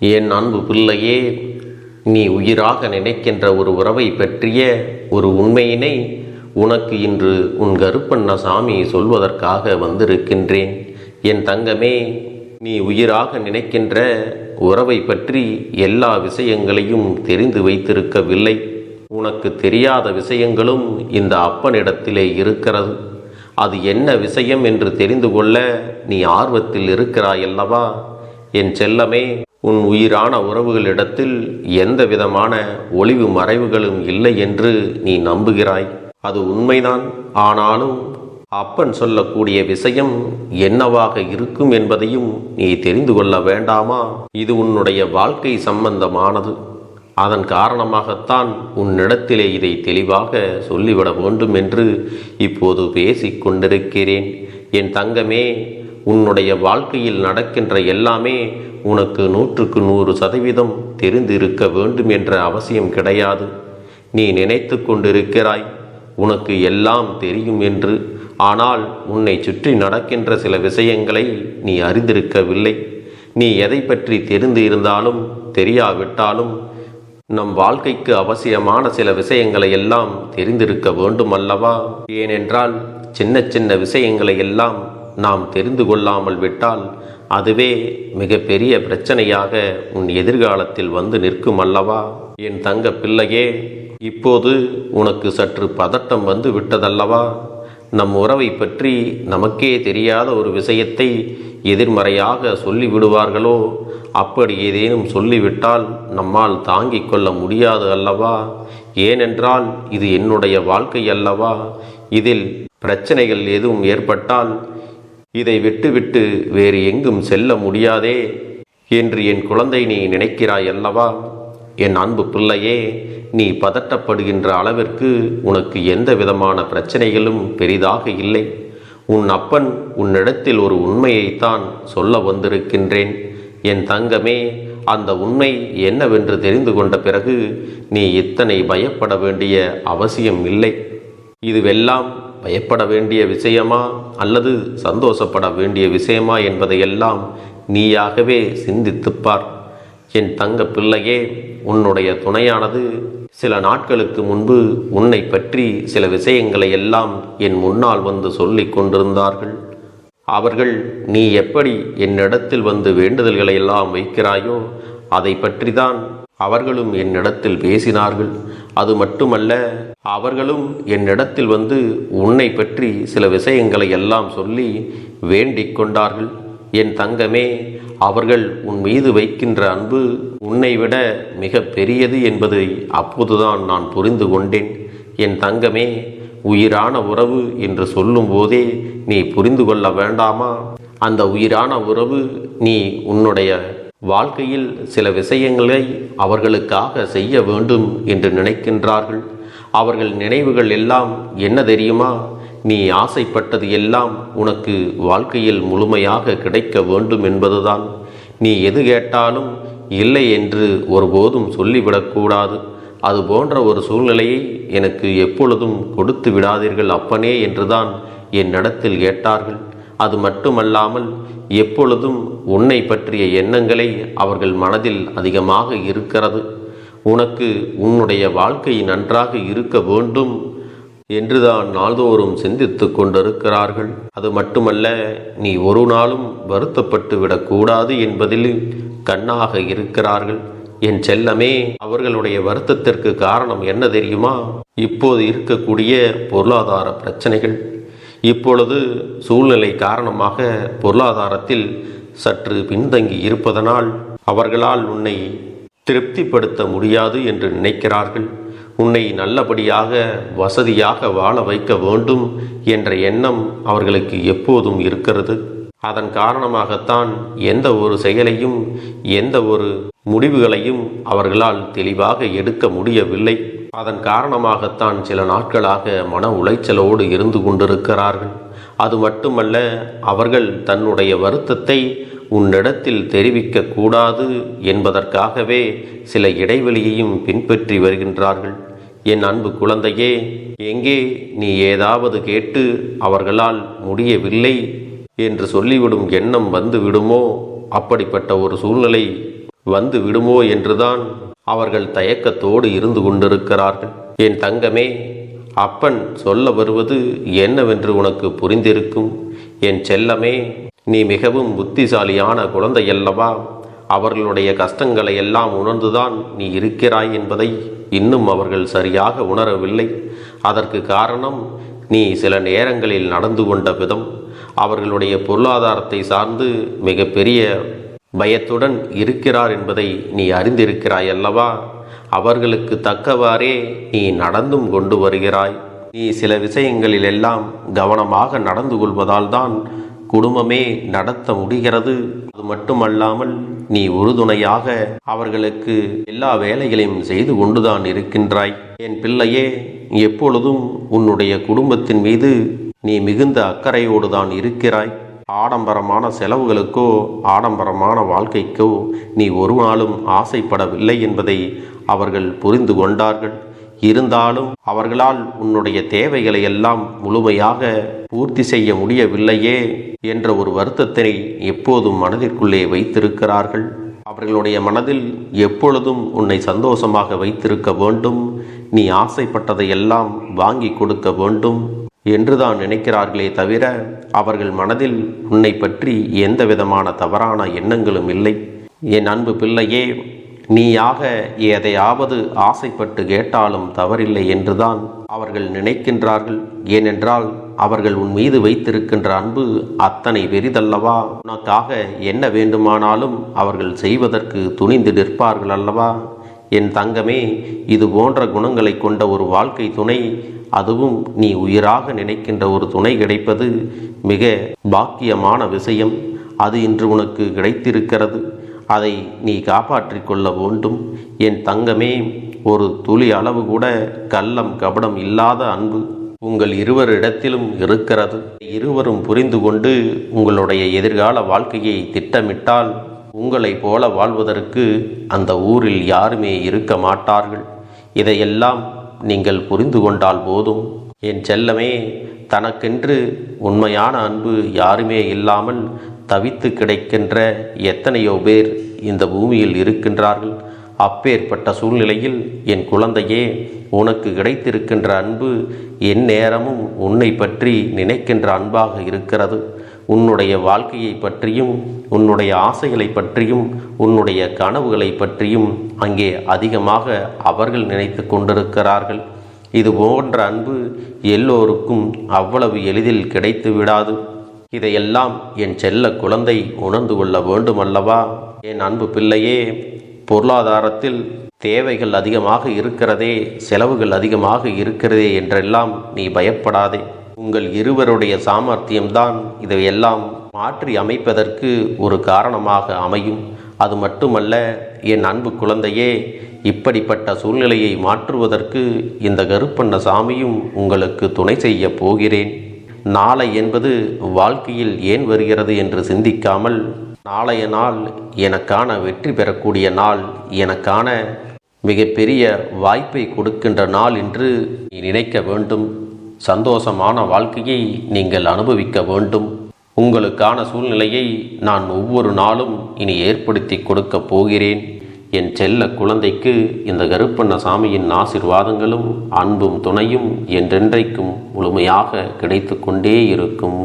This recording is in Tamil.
என் அன்பு பிள்ளையே நீ உயிராக நினைக்கின்ற ஒரு உறவை பற்றிய ஒரு உண்மையினை உனக்கு இன்று உன் கருப்பண்ண சாமி சொல்வதற்காக வந்திருக்கின்றேன். என் தங்கமே நீ உயிராக நினைக்கின்ற உறவை பற்றி எல்லா விஷயங்களையும் தெரிந்து வைத்திருக்கவில்லை. உனக்கு தெரியாத விஷயங்களும் இந்த அப்பனிடத்திலே இருக்கிறது. அது என்ன விஷயம் என்று தெரிந்து கொள்ள நீ ஆர்வத்தில் இருக்கிறாய் அல்லவா என் செல்லமே உன் உயிரான உறவுகளிடத்தில் எந்த விதமான ஒளிவு மறைவுகளும் இல்லை என்று நீ நம்புகிறாய். அது உண்மைதான். ஆனாலும் அப்பன் சொல்லக்கூடிய விஷயம் என்னவாக இருக்கும் என்பதையும் நீ தெரிந்து கொள்ள வேண்டாமா? இது உன்னுடைய வாழ்க்கை சம்பந்தமானது. அதன் காரணமாகத்தான் உன்னிடத்திலே இதை தெளிவாக சொல்லிவிட வேண்டும் என்று இப்போது பேசிக் கொண்டிருக்கிறேன் என் தங்கமே உன்னுடைய வாழ்க்கையில் நடக்கின்ற எல்லாமே உனக்கு நூற்றுக்கு நூறு சதவீதம் தெரிந்திருக்க வேண்டும் என்ற அவசியம் கிடையாது. நீ நினைத்து கொண்டிருக்கிறாய் உனக்கு எல்லாம் தெரியும் என்று. ஆனால் உன்னை சுற்றி நடக்கின்ற சில விஷயங்களை நீ அறிந்திருக்கவில்லை. நீ எதை பற்றி தெரிந்து இருந்தாலும் தெரியாவிட்டாலும் நம் வாழ்க்கைக்கு அவசியமான சில விஷயங்களை எல்லாம் தெரிந்திருக்க வேண்டும் அல்லவா ஏனென்றால் சின்ன சின்ன விஷயங்களை எல்லாம் நாம் தெரிந்து கொள்ளாமல் விட்டால் அதுவே மிகப்பெரிய பிரச்சனையாக உன் எதிர்காலத்தில் வந்து நிற்கும் அல்லவா? என் தங்க பிள்ளையே இப்போது உனக்கு சற்று பதட்டம் வந்து விட்டதல்லவா? நம் உறவை பற்றி நமக்கே தெரியாத ஒரு விஷயத்தை எதிர்மறையாக சொல்லிவிடுவார்களோ? அப்படி ஏதேனும் சொல்லிவிட்டால் நம்மால் தாங்கிக் கொள்ள முடியாது அல்லவா? ஏனென்றால் இது என்னுடைய வாழ்க்கை அல்லவா? இதில் பிரச்சனைகள் எதுவும் ஏற்பட்டால் இதை விட்டுவிட்டு வேறு எங்கும் செல்ல முடியாதே என்று என் குழந்தை நீ நினைக்கிறாய் அல்லவா? என் அன்பு பிள்ளையே நீ பதட்டப்படுகின்ற அளவிற்கு உனக்கு எந்த விதமான பிரச்சனைகளும் பெரிதாக இல்லை. உன் அப்பன் உன்னிடத்தில் ஒரு உண்மையைத்தான் சொல்ல வந்திருக்கின்றேன். என் தங்கமே அந்த உண்மை என்னவென்று தெரிந்து கொண்ட பிறகு நீ இத்தனை பயப்பட வேண்டிய அவசியம் இல்லை. இதுவெல்லாம் பயப்பட வேண்டிய விஷயமா அல்லது சந்தோஷப்பட வேண்டிய விஷயமா என்பதையெல்லாம் நீயாகவே சிந்தித்துப்பார் என் தங்க பிள்ளையே உன்னுடைய துணையானது சில நாட்களுக்கு முன்பு உன்னை பற்றி சில விஷயங்களை எல்லாம் என் முன்னால் வந்து சொல்லிக் கொண்டிருந்தார்கள். அவர்கள் நீ எப்படி என்னிடத்தில் வந்து வேண்டுதல்களை எல்லாம் வைக்கிறாயோ அதை பற்றிதான் அவர்களும் என்னிடத்தில் பேசினார்கள். அது மட்டுமல்ல அவர்களும் என்னிடத்தில் வந்து உன்னை பற்றி சில விஷயங்களை எல்லாம் சொல்லி வேண்டிக் கொண்டார்கள். என் தங்கமே அவர்கள் உன் மீது வைக்கின்ற அன்பு உன்னை விட மிக பெரியது என்பதை அப்போதுதான் நான் புரிந்து கொண்டேன். என் தங்கமே உயிரான உறவு என்று சொல்லும்போதே நீ புரிந்து கொள்ள வேண்டாமா? அந்த உயிரான உறவு நீ உன்னுடைய வாழ்க்கையில் சில விஷயங்களை அவர்களுக்காக செய்ய வேண்டும் என்று நினைக்கின்றார்கள். அவர்கள் நினைவுகள் எல்லாம் என்ன தெரியுமா? நீ ஆசைப்பட்டது எல்லாம் உனக்கு வாழ்க்கையில் முழுமையாக கிடைக்க வேண்டும் என்பதுதான். நீ எது கேட்டாலும் இல்லை என்று ஒருபோதும் சொல்லிவிடக்கூடாது அது போன்ற ஒரு சூழ்நிலையை எனக்கு எப்பொழுதும் கொடுத்து விடாதீர்கள் அப்பனே என்றுதான் என்னிடத்தில் கேட்டார்கள். அது மட்டுமல்லாமல் எப்பொழுதும் உன்னை பற்றிய எண்ணங்களே அவர்கள் மனதில் அதிகமாக இருக்கிறது. உனக்கு உன்னுடைய வாழ்க்கை நன்றாக இருக்க வேண்டும் என்றுதான் நாள்தோறும் சிந்தித்து கொண்டிருக்கிறார்கள். அது மட்டுமல்ல நீ ஒரு நாளும் வருத்தப்பட்டு விடக்கூடாது என்பதில் கண்ணாக இருக்கிறார்கள். என் செல்லமே அவர்களுடைய வருத்தத்திற்கு காரணம் என்ன தெரியுமா? இப்போது இருக்கக்கூடிய பொருளாதார பிரச்சனைகள். இப்பொழுது சூழ்நிலை காரணமாக பொருளாதாரத்தில் சற்று பின்தங்கி இருப்பதனால் அவர்களால் உன்னை திருப்திப்படுத்த முடியாது என்று நினைக்கிறார்கள். உன்னை நல்லபடியாக வசதியாக வாழ வைக்க வேண்டும் என்ற எண்ணம் அவர்களுக்கு எப்போதும் இருக்கிறது. அதன் காரணமாகத்தான் எந்த ஒரு செயலையும் எந்த ஒரு முடிவுகளையும் அவர்களால் தெளிவாக எடுக்க முடியவில்லை. அதன் காரணமாகத்தான் சில நாட்களாக மன உளைச்சலோடு இருந்து கொண்டிருக்கிறார்கள். அது மட்டுமல்ல அவர்கள் தன்னுடைய வருத்தத்தை உன்னிடத்தில் தெரிவிக்க கூடாது என்பதற்காகவே சில இடைவெளியையும் பின்பற்றி வருகின்றார்கள். என் அன்பு குழந்தையே எங்கே நீ ஏதாவது கேட்டு அவர்களால் முடியவில்லை என்று சொல்லிவிடும் எண்ணம் வந்து விடுமோ அப்படிப்பட்ட ஒரு சூழ்நிலை வந்து விடுமோ என்றுதான் அவர்கள் தயக்கத்தோடு இருந்து கொண்டிருக்கிறார்கள். என் தங்கமே அப்பன் சொல்ல வருவது என்னவென்று உனக்கு புரிந்திருக்கும். என் செல்லமே நீ மிகவும் புத்திசாலியான குழந்தையல்லவா? அவர்களுடைய கஷ்டங்களை எல்லாம் உணர்ந்துதான் நீ இருக்கிறாய் என்பதை இன்னும் அவர்கள் சரியாக உணரவில்லை. அதற்கு காரணம் நீ சில நேரங்களில் நடந்து கொண்ட விதம். அவர்களுடைய பொருளாதாரத்தை சார்ந்து மிகப்பெரிய பயத்துடன் இருக்கிறார் என்பதை நீ அறிந்திருக்கிறாய் அல்லவா? அவர்களுக்கு தக்கவாறே நீ நடந்தும் கொண்டு வருகிறாய். நீ சில விஷயங்களில் எல்லாம் கவனமாக நடந்து கொள்வதால் தான் குடும்பமே நடத்த முடிகிறது. அது மட்டுமல்லாமல் நீ உறுதுணையாக அவர்களுக்கு எல்லா வேலைகளையும் செய்து கொண்டுதான் இருக்கின்றாய். என் பிள்ளையே எப்பொழுதும் உன்னுடைய குடும்பத்தின் மீது நீ மிகுந்த அக்கறையோடு தான் இருக்கிறாய். ஆடம்பரமான செலவுகளுக்கோ ஆடம்பரமான வாழ்க்கைக்கோ நீ ஒரு நாளும் ஆசைப்படவில்லை என்பதை அவர்கள் புரிந்து கொண்டார்கள். இருந்தாலும் அவர்களால் உன்னுடைய தேவைகளை எல்லாம் முழுமையாக பூர்த்தி செய்ய முடியவில்லையே என்ற ஒரு வருத்தத்தினை எப்போதும் மனதிற்குள்ளே வைத்திருக்கிறார்கள். அவர்களுடைய மனதில் எப்பொழுதும் உன்னை சந்தோஷமாக வைத்திருக்க வேண்டும். நீ ஆசைப்பட்டதை எல்லாம் வாங்கி கொடுக்க வேண்டும். என்றுதான் நினைக்கிறார்களே தவிர அவர்கள் மனதில் உன்னை பற்றி எந்த விதமான தவறான எண்ணங்களும் இல்லை. என் அன்பு பிள்ளையே நீயாக எதையாவது ஆசைப்பட்டு கேட்டாலும் தவறில்லை என்றுதான் அவர்கள் நினைக்கின்றார்கள். ஏனென்றால் அவர்கள் உன் மீது வைத்திருக்கின்ற அன்பு அத்தனை பெரிதல்லவா? உனக்காக என்ன வேண்டுமானாலும் அவர்கள் செய்வதற்கு துணிந்து நிற்பார்கள் அல்லவா? என் தங்கமே இது போன்ற குணங்களை கொண்ட ஒரு வாழ்க்கை துணை அதுவும் நீ உயிராக நினைக்கின்ற ஒரு துணை கிடைப்பது மிக பாக்கியமான விஷயம். அது இன்று உனக்கு கிடைத்திருக்கிறது. அதை நீ காப்பாற்றிக் கொள்ள வேண்டும். என் தங்கமே ஒரு துளி அளவு கூட கள்ளம் கபடம் இல்லாத அன்பு உங்கள் இருவரிடத்திலும் இருக்கிறது. இருவரும் புரிந்து கொண்டு உங்களுடைய எதிர்கால வாழ்க்கையை திட்டமிட்டால் உங்களைப் போல வாழ்வதற்கு அந்த ஊரில் யாருமே இருக்க மாட்டார்கள். இதையெல்லாம் நீங்கள் புரிந்து கொண்டால் போதும். என் செல்லமே தனக்கென்று உண்மையான அன்பு யாருமே இல்லாமல் தவித்து கிடைக்கின்ற எத்தனையோ பேர் இந்த பூமியில் இருக்கின்றார்கள். அப்பேற்பட்ட சூழ்நிலையில் என் குழந்தையே உனக்கு கிடைத்திருக்கின்ற அன்பு என் நேரமும் உன்னை பற்றி நினைக்கின்ற அன்பாக இருக்கிறது. உன்னுடைய வாழ்க்கையை பற்றியும் உன்னுடைய ஆசைகளை பற்றியும் உன்னுடைய கனவுகளை பற்றியும் அங்கே அதிகமாக அவர்கள் நினைத்து கொண்டிருக்கிறார்கள். இது போன்ற அன்பு எல்லோருக்கும் அவ்வளவு எளிதில் கிடைத்து விடாது. இதையெல்லாம் என் செல்ல குழந்தை உணர்ந்து கொள்ள வேண்டுமல்லவா? என் அன்பு பிள்ளையே பொருளாதாரத்தில் தேவைகள் அதிகமாக இருக்கிறதே செலவுகள் அதிகமாக இருக்கிறதே என்றெல்லாம் நீ பயப்படாதே. உங்கள் இருவருடைய சாமர்த்தியம்தான் இதையெல்லாம் மாற்றி அமைப்பதற்கு ஒரு காரணமாக அமையும். அது மட்டுமல்ல என் அன்பு குழந்தையே இப்படிப்பட்ட சூழ்நிலையை மாற்றுவதற்கு இந்த கருப்பண்ண சாமியும் உங்களுக்கு துணை செய்ய போகிறேன். நாளை என்பது வாழ்க்கையில் ஏன் வருகிறது என்று சிந்திக்காமல் நாளைய நாள் எனக்கான வெற்றி பெறக்கூடிய நாள் எனக்கான மிகப்பெரிய வாய்ப்பை கொடுக்கின்ற நாள் என்று நீ நினைக்க வேண்டும். சந்தோஷமான வாழ்க்கையை நீங்கள் அனுபவிக்க வேண்டும். உங்களுக்கான சூழ்நிலையை நான் ஒவ்வொரு நாளும் இனி ஏற்படுத்தி கொடுக்கப் போகிறேன். என் செல்ல குழந்தைக்கு இந்த கருப்பண்ண சாமியின் ஆசிர்வாதங்களும் அன்பும் துணையும் என்றென்றைக்கும் முழுமையாக கிடைத்து கொண்டே இருக்கும்.